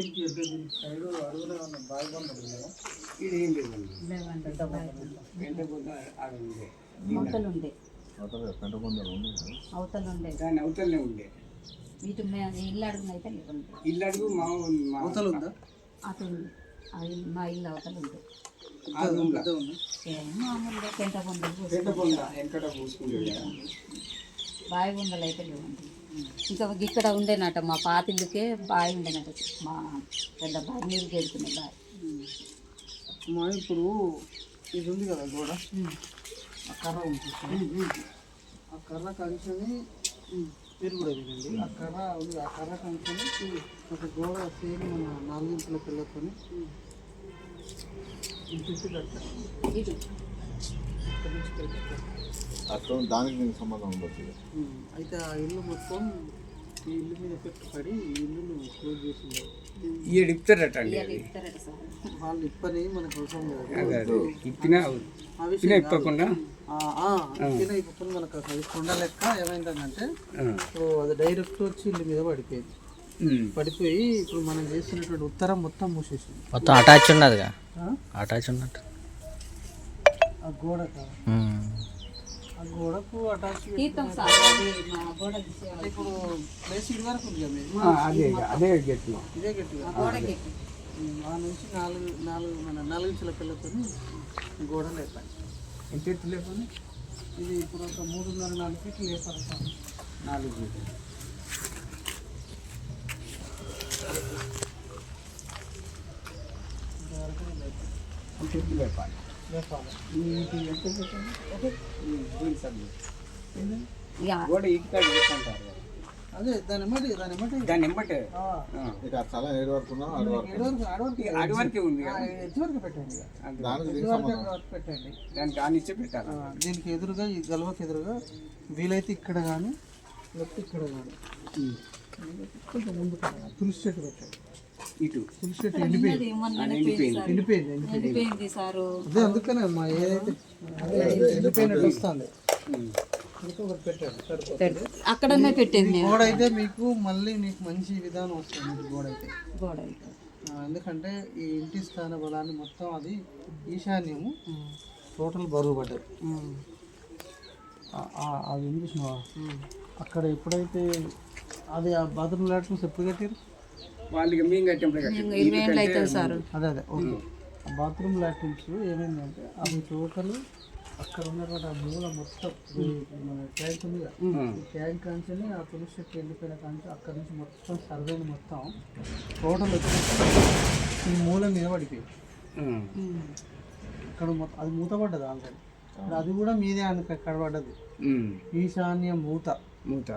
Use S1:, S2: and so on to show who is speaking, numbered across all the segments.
S1: దీనికి సైడ్ ఉన్న బావి
S2: ఇది ఏం లేదండి ఆడ ఉండే.
S3: అవతలు
S4: అవతల
S2: దాని అవతలనే
S3: ఇల్లు అడుగున అయితే
S2: ఇల్లు అడుగు మా
S1: అవతల ఉందా?
S3: అటు మా ఇల్లు అవతలు ఉంది
S2: ఆ రూమ్లో?
S1: పెద్ద ఉందా?
S3: ఏం మామూలుగా పెంట పొందలు
S2: వెంట పొంద వెనకట పూసుకుంటే
S3: బావి బొందలు అయితే లేవండి. ఇంకా ఇక్కడ ఉండేనట మా పాతిళ్ళకే బావి ఉండేనట. మా పెద్ద బావి నీళ్ళు చేరుకునే బావి.
S1: మా ఇప్పుడు ఇది ఉంది కదా గోడ? ఆ కర్ర ఉంది? ఆ కర్ర కంచెని మీరు కూడా వినండి. ఆ కర్ర ఉంది ఆ కర్ర కంచెని ఒక గోడ సేమ్ మన నాలుగింపుల పిల్లతోని
S3: ఇటు
S1: కట్టారు.
S4: అక్కడ దానికి దీనికి సంబంధం.
S1: ఉమ్, అయితే ఆ ఇల్లు మొత్తం ఈ ఇల్లు మీద ఎఫెక్ట్ పడి ఈ ఇల్లును క్లోజ్ చేసింది.
S2: ఈడ ఇప్పుతారట అండి అది?
S1: వాళ్ళు ఇప్పని మనకు అవసరం లేదు.
S2: ఇప్పినా
S1: ఆ
S2: ఇప్పినా
S1: విషయం.
S2: ఇప్పకుండా
S1: ఆ, ఆ, ఇప్పిన ఇప్పుడు మనకు అది కొండ లెక్క ఏమైందంటే అది డైరెక్ట్ వచ్చి ఇల్లు మీద పడిపోయింది. పడిపోయి ఇప్పుడు మనం చేస్తున్నటువంటి ఉత్తరం మొత్తం మూసేసింది.
S5: మొత్తం అటాచ్ ఉన్నదిగా? అటాచ్ ఉన్నట్టు.
S1: ఆ గోడ ఆ గోడకు అటాచ్. ఇప్పుడు ప్లేస్ ఇది వరకు ఉంది
S2: అదే అదే
S1: ఇదే
S3: ఆ
S1: నుంచి నాలుగు నాలుగు మన నాలుగు ఇంచుల పిల్లతో గోడ లేపాలి.
S2: ఎంత ఎత్తు లేకుండా
S1: ఇది ఇప్పుడు ఒక మూడున్నర నాలుగు ఫీట్లు లేపాలి సార్.
S2: నాలుగు.
S1: ఇంతవరకు లేపాలి?
S2: గోడ
S1: అదే దాని ఎమ్మటి ఎమ్మటి.
S4: ఇక ఏడు వరకు ఉందా ఆడు వరకు.
S1: ఏడు వరకు ఆడ వరకు
S2: ఆడి వరకే ఉంది కదా.
S1: ఎడ్జ్ వరకు పెట్టండి.
S4: దానికి
S1: వరకు పెట్టండి.
S2: దానికి ఆనిచ్చే పెట్టాలి?
S1: ఆ, దీనికి ఎదురుగా ఈ గల్వకి ఎదురుగా వీలైతే ఇక్కడ కానీ లేకపోతే ఇక్కడ కానీ కొంచెం ముందు తులసి చెట్టు పెట్టండి.
S2: ఇటు.
S1: ఎండిపోయింది.
S3: సారు.
S1: అదే అందుకనే ఏదైతే ఎండిపోయినట్టు వస్తుంది.
S3: అక్కడనే పెట్టేది
S1: గోడ అయితే మీకు మళ్ళీ మీకు మంచి విధానం వస్తుంది గోడ అయితే
S3: గోడ అయితే.
S1: ఎందుకంటే ఈ ఇంటి స్థాన బలాన్ని మొత్తం అది ఈశాన్యము టోటల్ బరువు పడ్డది.
S3: ఉమ్.
S1: ఆ- ఆ- అది చూసినావా? అక్కడ ఎప్పుడైతే అది ఆ బాత్రూమ్ లాట్రూమ్స్ ఎప్పుడు కట్టారు
S2: వాళ్ళకి మేము కట్టినప్పుడు
S3: సారు.
S1: అదే అదే ఓకే. బాత్రూమ్ లాట్రూమ్స్ ఏమైందంటే అవి టోటల్ అక్కడ ఉన్నటువంటి ఆ మూల మొత్తం మన ట్యాంక్ ఉంది కదా, ఈ ట్యాంక్ కాంచెని ఆ తులసి చెట్టు వెళ్ళిపోయిన కాంచి అక్కడ నుంచి మొత్తం సర్వేని మొత్తం టోటల్ వచ్చి ఈ మూల మీద.
S2: ఉమ్.
S1: ఇక్కడ మొత్తం అది మూతపడ్డది ఆల్రెడీ? ఇప్పుడు అది కూడా మీదే అనుక అక్కడ పడ్డది.
S2: ఉమ్.
S1: ఈశాన్య మూత.
S2: మూత.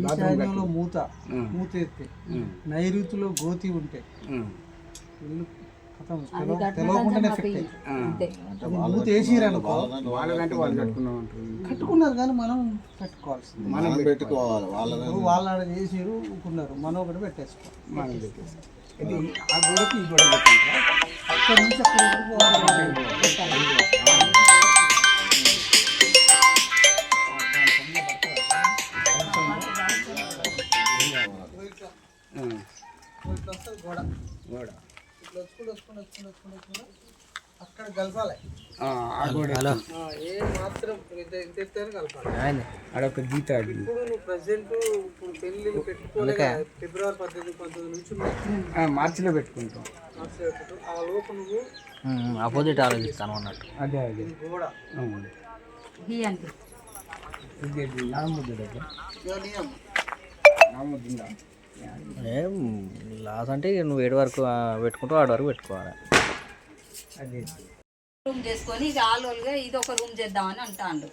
S1: ఈశాన్యంలో మూత. మూత ఎత్తే. నైరుతిలో గోతి ఉంటే మూత
S2: అంటారు.
S1: కట్టుకున్నారు కానీ మనం కట్టుకోవాల్సింది
S4: మనం పెట్టుకోవాలి.
S1: వాళ్ళు ఆడ చేసిరు ఊరుకున్నారు. మనం ఒకటి పెట్టేసుకోవాలి.
S2: మనం పెట్టేస్తాం ఇది ఆ గోడకి ఈ గోడ పెట్టిండ్రా?
S1: అక్కడ నుంచి అక్కడ గోడ
S2: గోడ
S1: ఇట్లా వచ్చుకుంటూ వచ్చుకుంటూ వచ్చుకుంటూ అక్కడ కలపాలి.
S2: ఆ, ఆ గోడ
S5: హలో.
S1: ఆ, ఏ మాత్రం ఇంత ఇంత ఎత్తారు కలపాలి.
S2: ఆడొక గీత
S1: ఇప్పుడు నువ్వు ప్రజెంట్ ఇప్పుడు పెళ్ళిళ్ళు పెట్టుకోలే ఫిబ్రవరి పద్దెనిమిది పంతొమ్మిది నుంచి
S2: మార్చిలో పెట్టుకుంటాం.
S1: మార్చి ఒకటి. ఆ లోపు నువ్వు
S5: ఆపోజిట్ ఆలోచిస్తాను అన్నట్టు.
S2: అదే అదే.
S1: గోడ.
S3: అంటే.
S2: నాముద్దు దగ్గర. నాముద్దుందా
S5: ఏం లాస్ అంటే నువ్వు ఏడు వరకు ఆ, పెట్టుకుంటావు ఆడు వరకు పెట్టుకోవాలి.
S2: అదే
S3: రూమ్ చేసుకొని ఇక ఆలోలుగా ఇది ఒక రూమ్ చేద్దామని అంటాండు.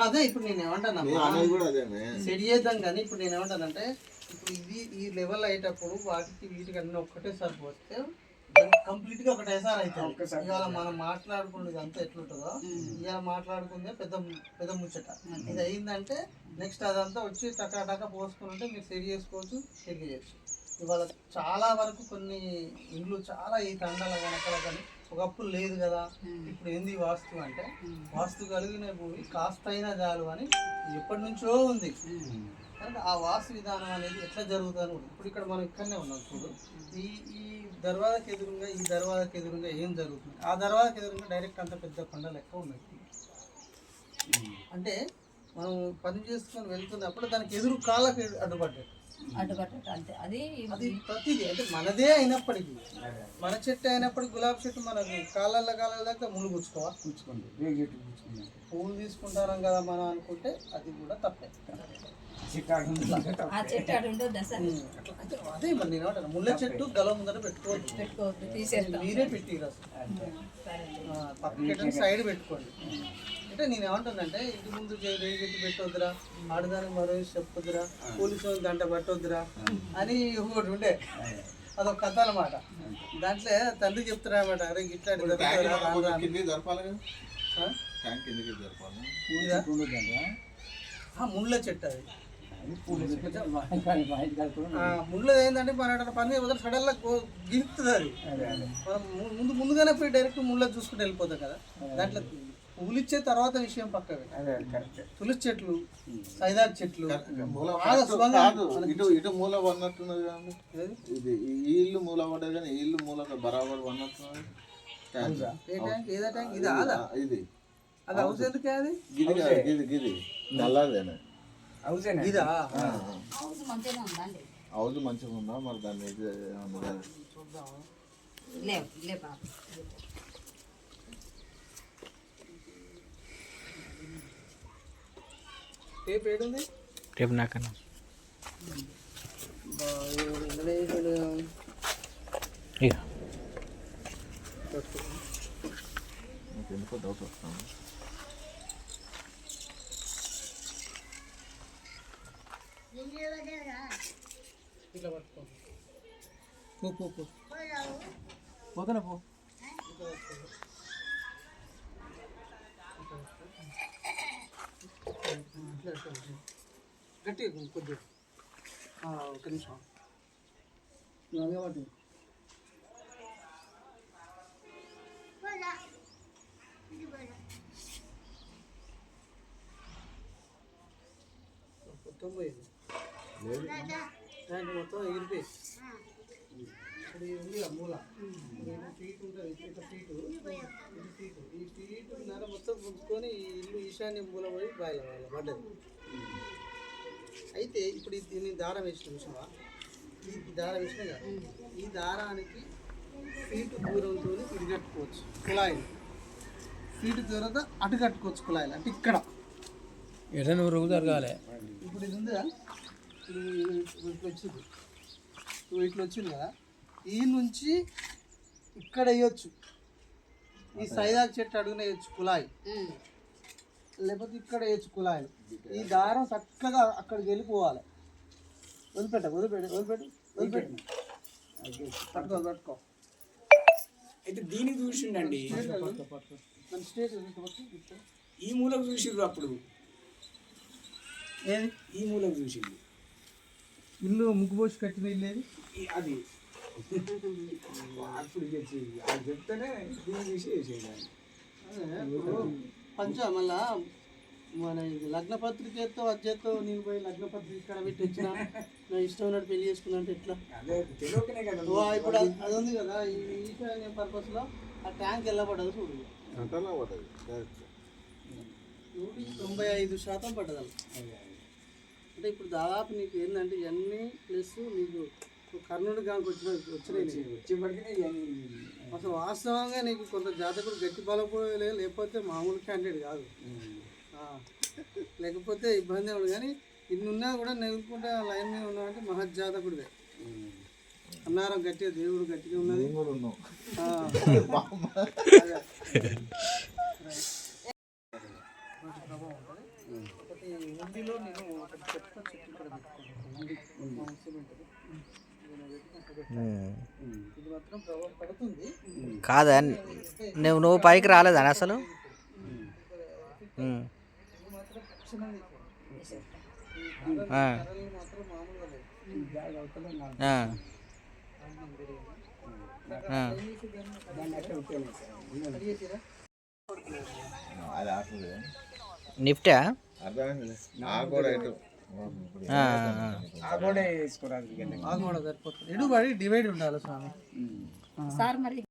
S1: అదే ఇప్పుడు నేను ఏమంటాను? సెట్ చేద్దాం కానీ ఇప్పుడు నేను ఏమంటానంటే ఇప్పుడు ఇది ఈ లెవెల్ అయ్యేటప్పుడు వాటికి వీటికి అన్ని ఒక్కటేసారి పోతే కంప్లీట్గా ఒకటేసారి అవుతుంది. ఇవాళ మనం మాట్లాడుకున్నది అంతా ఎట్లుంటుందో ఇవాళ మాట్లాడుకుందే పెద్ద పెద్ద ముచ్చట. ఇది అయిందంటే నెక్స్ట్ అదంతా వచ్చి టకా టకా పోసుకుని ఉంటే మీరు సెట్ చేసుకోవచ్చు సెట్ చేయొచ్చు. ఇవాళ చాలా వరకు కొన్ని ఇండ్లు చాలా ఈ తండాల వెనకాల కానీ ఒకప్పుడు లేదు కదా. ఇప్పుడు ఏంది వాస్తు అంటే వాస్తు కలిగిన భూమి కాస్త అయినా చాలు అని ఎప్పటి నుంచో ఉంది. కనుక ఆ వాస్తు విధానం అనేది ఎట్లా జరుగుతుంది ఇప్పుడు ఇక్కడ మనం ఇక్కడనే ఉన్నాం చూడు. ఈ ఈ దర్వాజకి ఎదురుగా ఈ దర్వాజకి ఎదురుగా ఏం జరుగుతుంది? ఆ దర్వాజకి ఎదురుగా డైరెక్ట్ అంత పెద్ద కొండ లెక్క ఉన్నది అంటే మనం పని చేసుకొని వెళ్తున్నప్పుడు దానికి ఎదురు కాళ్ళకి అడ్డుపడ్డాడు.
S3: అడ్డుకట్ట అంతే. అది
S1: అది ప్రతిదీ అంటే మనదే అయినప్పటికీ మన చెట్టు అయినప్పటికీ గులాబీ చెట్టు మనకు కాళ్ళ కాళ్ళ దాకా ముళ్ళు
S2: పుచ్చుకోండి రేగు చెట్టు పుచ్చుకోండి
S1: పువ్వులు తీసుకుంటారం కదా మనం అనుకుంటే అది కూడా తప్పే.
S3: ఆ చెట్టు ఉండొద్దా సార్
S1: అదే మరి నేను ఏమంటాను ముళ్ళ చెట్టు గల ముందర పెట్టుకోవద్దు.
S3: పెట్టుకోవద్దు తీసేస్తాం.
S1: మీరే పెట్టిరు పక్కకి సైడ్ పెట్టుకోండి. అంటే నేను ఏమంటానంటే ఇంటి ముందు రేగు చెట్టు పెట్టొద్దురా ఆడదానికి మరో చెప్పొద్దురా పోలీసు వాళ్ళకి గంట పట్టొద్దురా అని ఒకటి ఉండే. అదొక కథ అనమాట దాంట్లో తండ్రి చెప్తారా అనమాట అరే
S4: జరపాలి
S1: ఆ, ముళ్ళ చెట్టు అది.
S2: అది పూల చెట్టు మా ఇంటి కాడ కూడా
S1: ఆ, ముళ్ళది ఏంటంటే మన పని వదిలి సడన్గా గిలుతుంది అది. మనం ముందు ముందుగానే పోయి డైరెక్ట్ ముళ్ళ చూసుకుంటూ వెళ్ళిపోతాం కదా. దాంట్లో పువ్వులిచ్చే తర్వాత విషయం పక్కవే.
S2: అదే అదే కరెక్ట్.
S1: తులసి చెట్లు సైదాక్ చెట్లు
S4: మూల
S1: బాగా
S4: కరెక్ట్
S1: సుగంధం
S4: కాదు ఇటు ఇటు మూల పడినట్టున్నది కానీ? ఇది ఈ ఇల్లు మూల పడ్డది కానీ ఈ ఇల్లు మూల బరాబర్ పడినట్టున్నది. ట్యాంక్.
S1: ఏ ట్యాంక్? ఏదా ట్యాంక్? ఇది అది హౌస్ ఎందుకే అది?
S4: గిది గిది గిది. నల్లదేనే?
S1: ఇదా?
S3: హౌస్ మంచిగా ఉందా?
S4: మరి దాన్ని
S1: టేప్ ఏడుంది
S5: రేపు నాకన్నా. ఇక
S4: ఎందుకో డౌట్ వస్తాను
S1: ఇట్లా పట్టుకో పో పో పో పోతానా పో గట్టిగా కొద్దిగా ఆ, ఒక నిమిషం నువ్వు అలాగే పట్టు. మొత్తం పోయింది మొత్తం ఎగిరిపోయి ఉంది మూల. ఇది ఫీట్ ఉంటుంది ఇట్లా ఫీటు ఇది ఫీటు ఈ ఫీటు నర మొత్తం ఇల్లు ఈశాన్య మూల పోయి బాయిల వాళ్ళ పడ్డది. అయితే ఇప్పుడు దీన్ని దారం వేసిన చూసావా ఈ దారం వేసిన ఈ దారానికి ఫీటు దూరంతో ఇది కట్టుకోవచ్చు కుళాయిలు. ఫీటు దూరంతో అటు కట్టుకోవచ్చు కుళాయిలు అంటే ఇక్కడ.
S5: నువ్వు జరగాలి.
S1: ఇప్పుడు ఇది ఉందా ఇప్పుడు ఇట్లా వచ్చింది. ఇట్లా వచ్చింది కదా? ఈ నుంచి ఇక్కడ వేయొచ్చు. ఈ సైదాక్ చెట్టు అడుగున వేయచ్చు కుళాయి.
S3: ఉమ్.
S1: లేకపోతే ఇక్కడ వేయచ్చు కుళాయిలు. ఈ దారం చక్కగా అక్కడికి వెళ్ళిపోవాలి. వదిలిపెట్ట వదిలిపెట్టి వదిలిపెట్టి వదిలిపెట్టి. పట్టుకో పట్టుకో.
S2: అయితే దీనికి చూసిండండి. ఈ మూలకు చూసిండ్రు అప్పుడు.
S1: ఏది?
S2: ఈ మూలకు చూసిండు.
S1: ఇల్లు ముగ్గుపోసి కట్టిన ఇల్లు
S2: అది. అప్పుడు. అది చెప్తేనే చూసి
S1: పంచ మళ్ళా? మన ఇది లగ్న పత్రిక ఎత్తో అజ్జతో నేను పోయి లగ్న పత్రిక ఇక్కడ పెట్టి వచ్చిన నా ఇష్టం ఉన్నట్టు పెళ్ళి చేసుకున్నా అంటే ఎట్లా? ఇప్పుడు అది- ఉంది కదా ఈ ఈశాన్య పర్పస్లో ఆ ట్యాంక్ చూడు.
S4: పడ్డది. డైరెక్ట్.
S1: నూటికి తొంభై ఐదు శాతం పడ్డది. అంటే ఇప్పుడు దాదాపు నీకు ఏంటంటే ఇవన్నీ ప్లస్ నీకు కర్ణుడి గానికి వచ్చిన వచ్చినాయి అసలు వాస్తవంగా నీకు కొంత జాతకుడు గట్టి బలపోయలే లేకపోతే మామూలు క్యాండిడేట్ కాదు. ఆ, లేకపోతే ఇబ్బంది అవుడు కానీ ఇన్ని ఉన్నా కూడా నెగులుకుంటే ఆ లైన్ మీద ఉన్నామంటే మహజ్జాతకుడిదే అన్నారం గట్టిగా దేవుడు గట్టిగా ఉన్నది. ప్రభావం ఉంటుంది. ఒకటి ఉండిలో నేను ఒకటి చెప్తా చెట్టు ఇక్కడ పెట్టుకున్నాను ఉండి మా సిమెంట్ నేను పెట్టి అక్కడ పెట్టాను. ఇది మాత్రం ప్రభావం పడుతుంది.
S5: కాదా? నువ్వు నువ్వు పైకి రాలేదా అసలు? నిఫ్టా?
S4: అర్థమైంది ఆ కూడా ఇటు
S5: ఆ,
S2: వేసుకోరాదు
S1: కూడా సరిపోతుంది. ఇడు పడి డివైడ్ ఉండాలి స్వామి.
S3: సార్ మరి